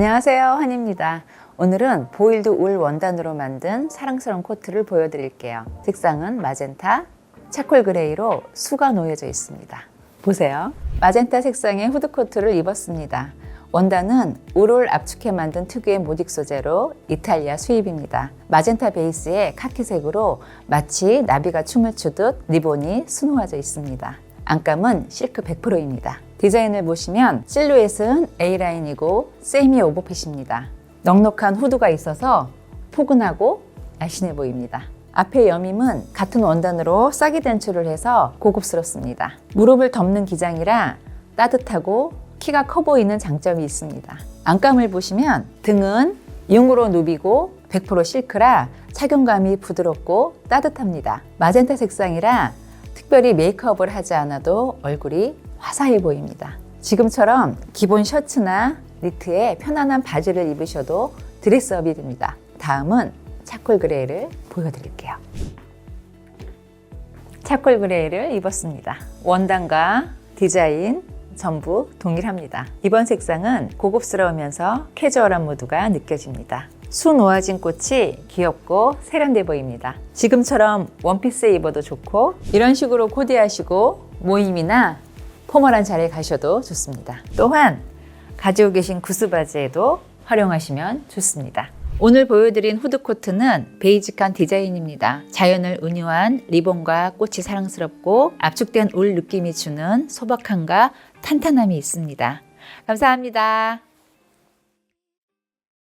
안녕하세요. 환입니다. 오늘은 보일드 울 원단으로 만든 사랑스러운 코트를 보여드릴게요. 색상은 마젠타, 차콜 그레이로 수가 놓여져 있습니다. 보세요. 마젠타 색상의 후드코트를 입었습니다. 원단은 울을 압축해 만든 특유의 모직 소재로 이탈리아 수입입니다. 마젠타 베이스에 카키색으로 마치 나비가 춤을 추듯 리본이 수놓아져 있습니다. 안감은 실크 100%입니다. 디자인을 보시면 실루엣은 A라인이고 세미 오버핏입니다. 넉넉한 후드가 있어서 포근하고 날씬해 보입니다. 앞에 여밈은 같은 원단으로 싸기 단추를 해서 고급스럽습니다. 무릎을 덮는 기장이라 따뜻하고 키가 커 보이는 장점이 있습니다. 안감을 보시면 등은 융으로 누비고 100% 실크라 착용감이 부드럽고 따뜻합니다. 마젠타 색상이라 특별히 메이크업을 하지 않아도 얼굴이 화사해 보입니다. 지금처럼 기본 셔츠나 니트에 편안한 바지를 입으셔도 드레스업이 됩니다. 다음은 차콜 그레이를 보여드릴게요. 차콜 그레이를 입었습니다. 원단과 디자인 전부 동일합니다. 이번 색상은 고급스러우면서 캐주얼한 무드가 느껴집니다. 수 놓아진 꽃이 귀엽고 세련돼 보입니다. 지금처럼 원피스에 입어도 좋고 이런 식으로 코디하시고 모임이나 포멀한 자리에 가셔도 좋습니다. 또한 가지고 계신 구스 바지에도 활용하시면 좋습니다. 오늘 보여드린 후드코트는 베이직한 디자인입니다. 자연을 은유한 리본과 꽃이 사랑스럽고 압축된 울 느낌이 주는 소박함과 탄탄함이 있습니다. 감사합니다.